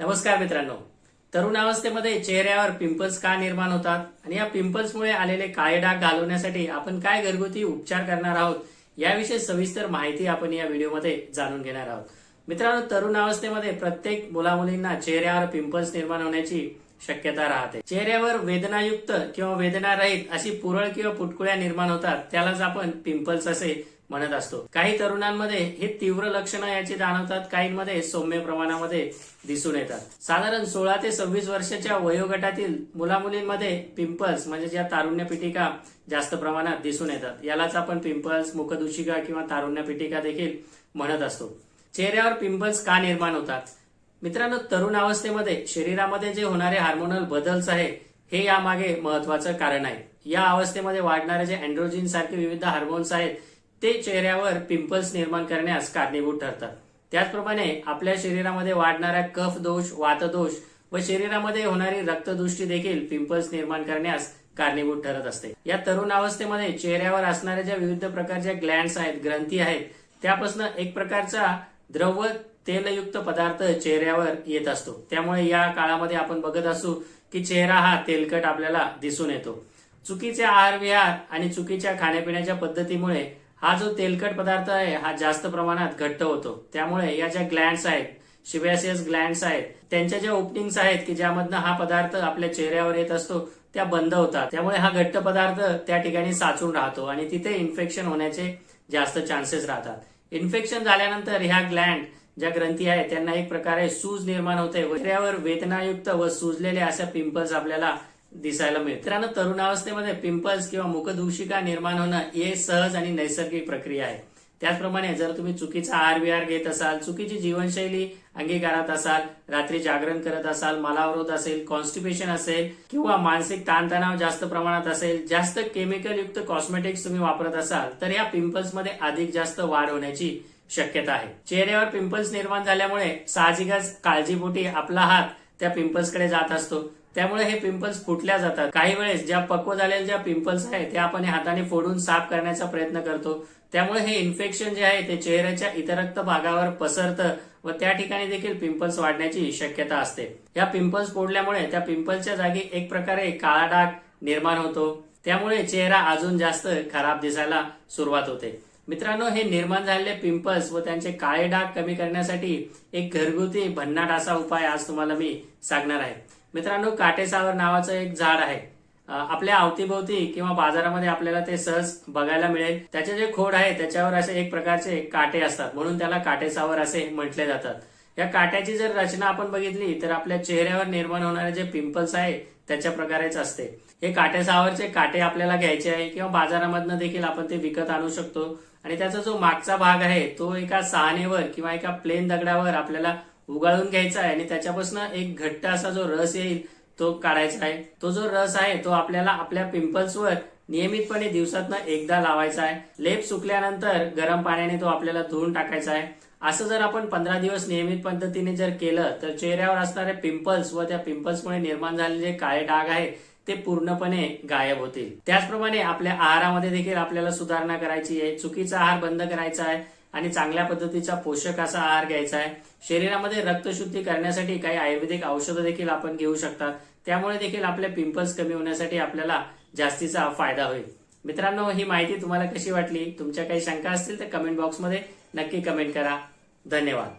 नमस्कार मित्रांनो. तरुण अवस्थेमध्ये चेहऱ्यावर पिंपल्स का निर्माण होतात आणि या पिंपल्समुळे आलेले काळे डाग घालवण्यासाठी आपण काय घरगुती उपचार करणार आहोत याविषयी सविस्तर माहिती आपण या व्हिडिओमध्ये जाणून घेणार आहोत. मित्रांनो तरुण अवस्थेमध्ये प्रत्येक मुलामुलींना चेहऱ्यावर पिंपल्स निर्माण होण्याची शक्यता राहते. चेहऱ्यावर वेदनायुक्त किंवा वेदनारहित अशी पुरळ किंवा पुटकुळ्या निर्माण होतात त्यालाच आपण पिंपल्स असे म्हणत असतो. काही तरुणांमध्ये हे तीव्र लक्षणं याची जाणवतात काहींमध्ये सौम्य प्रमाणामध्ये दिसून येतात. साधारण सोळा ते सव्वीस वर्षाच्या वयोगटातील मुलामुलींमध्ये पिंपल्स म्हणजे ज्या तारुण्य पिटिका जास्त प्रमाणात दिसून येतात. यालाच आपण पिंपल्स मुखदूषिका किंवा तारुण्य पिटिका देखील म्हणत असतो. चेहऱ्यावर पिंपल्स का निर्माण होतात? मित्रांनो तरुण अवस्थेमध्ये शरीरामध्ये जे होणारे हार्मोनल बदल्स आहे हे यामागे महत्वाचं कारण आहे. या अवस्थेमध्ये वाढणारे जे अँड्रोजिन सारखे विविध हार्मोन्स आहेत ते चेहऱ्यावर पिंपल्स निर्माण करण्यास कारणीभूत ठरतात. त्याचप्रमाणे आपल्या शरीरामध्ये वाढणाऱ्या कफ दोष वातदोष व शरीरामध्ये होणारी रक्तदृष्टी देखील पिंपल्स निर्माण करण्यास कारणीभूत ठरत असते. या तरुण अवस्थेमध्ये चेहऱ्यावर असणाऱ्या ज्या विविध प्रकारच्या ग्लँड्स आहेत ग्रंथी आहेत त्यापासून एक प्रकारचा द्रव तेलयुक्त पदार्थ चेहऱ्यावर येत असतो. त्यामुळे या काळामध्ये आपण बघत असू की चेहरा हा तेलकट आपल्याला दिसून येतो. चुकीचे आहार विहार आणि चुकीच्या खाण्यापिण्याच्या पद्धतीमुळे हा जो तेलकट पदार्थ आहे हा जास्त प्रमाणात घट्ट होतो. त्यामुळे या ज्या ग्लॅन्ड्स आहेत शिबॅसियस ग्लॅन्ड्स आहेत त्यांच्या ज्या ओपनिंग्स आहेत की ज्यामधनं हा पदार्थ आपल्या चेहऱ्यावर येत असतो त्या बंद होतात. त्यामुळे हा घट्ट पदार्थ त्या ठिकाणी साचून राहतो आणि तिथे इन्फेक्शन होण्याचे जास्त चान्सेस राहतात. इन्फेक्शन झाल्यानंतर ह्या ग्लँड ज्या ग्रंथी आहेत त्यांना एक प्रकारे सूज निर्माण होते. चेहऱ्यावर वेदनायुक्त व सुजलेले अशा पिंपल्स आपल्याला दिसायला मिळते मित्रांनो तरुणावस्थेमध्ये पिंपल्स किंवा मुखदूषिका निर्माण होणं हे सहज आणि नैसर्गिक प्रक्रिया आहे. त्याचप्रमाणे जर तुम्ही चुकीचा आहार विहार घेत असाल चुकीची जीवनशैली अंगीकारत असाल रात्री जागरण करत असाल मलावरोध असेल कॉन्स्टिपेशन असेल किंवा मानसिक ताणतणाव जास्त प्रमाणात असेल जास्त केमिकल युक्त कॉस्मेटिक्स तुम्ही वापरत असाल तर या पिंपल्समध्ये अधिक जास्त वाढ होण्याची शक्यता आहे. चेहऱ्यावर पिंपल्स निर्माण झाल्यामुळे साहजिकच काळजीपोटी आपला हात त्या पिंपल्सकडे जात असतो. त्यामुळे हे पिंपल्स फुटल्या जातात. काही वेळेस ज्या पक्व झालेल्या ज्या पिंपल्स आहेत त्या आपण हाताने फोडून साफ करण्याचा प्रयत्न करतो. त्यामुळे हे इन्फेक्शन जे आहे ते चेहऱ्याच्या इतरक्त भागावर पसरतं व त्या ठिकाणी देखील पिंपल्स वाढण्याची शक्यता असते. या पिंपल्स फोडल्यामुळे त्या पिंपल्सच्या जागी एक प्रकारे काळा डाग निर्माण होतो. त्यामुळे चेहरा अजून जास्त खराब दिसायला सुरुवात होते. मित्रांनो हे निर्माण झालेले पिंपल्स व त्यांचे काळे डाग कमी करण्यासाठी एक घरगुती भन्नाट असा उपाय आज तुम्हाला मी सांगणार आहे. मित्रांनो काटेसावर नावाचं एक झाड आहे. आपल्या अवतीभोवती किंवा बाजारामध्ये आपल्याला ते सहज बघायला मिळेल. त्याचे जे खोड आहे त्याच्यावर असे एक प्रकारचे काटे असतात. म्हणून त्याला काटेसावर असे म्हटले जातात. या काट्याची जर रचना आपण बघितली तर आपल्या चेहऱ्यावर निर्माण होणारे जे पिंपल्स आहे त्याच्या प्रकारेच असते. हे काटेसावरचे काटे आपल्याला घ्यायचे आहे किंवा बाजारामधनं देखील आपण ते विकत आणू शकतो. आणि त्याचा जो मागचा भाग आहे तो एका सहानेवर किंवा एका प्लेन दगडावर आपल्याला उगाळून घ्यायचा आहे आणि त्याच्यापासून एक घट्ट असा जो रस येईल तो काढायचा आहे. तो जो रस आहे तो आपल्याला आपल्या पिंपल्सवर नियमितपणे दिवसातनं एकदा लावायचा आहे. लेप सुकल्यानंतर गरम पाण्याने तो आपल्याला धुवून टाकायचा आहे. असं जर आपण पंधरा दिवस नियमित पद्धतीने जर केलं तर चेहऱ्यावर असणारे पिंपल्स व त्या पिंपल्समुळे निर्माण झालेले काळे डाग आहे ते पूर्णपणे गायब होतील. त्याचप्रमाणे आपल्या आहारामध्ये देखील आपल्याला सुधारणा करायची आहे. चुकीचा आहार बंद करायचा आहे. आणि चांगल्या पद्धतीचा पोषक असा आहार घ्यायचा आहे. शरीरामध्ये रक्तशुद्धी करण्यासाठी काही आयुर्वेदिक औषधं देखील आपण घेऊ शकतात त्यामुळे देखील आपले पिंपल्स कमी होण्यासाठी आपल्याला जास्तीचा फायदा होईल. मित्रांनो ही माहिती तुम्हाला कशी वाटली? तुमच्या काही शंका असतील तर कमेंट बॉक्समध्ये नक्की कमेंट करा. धन्यवाद.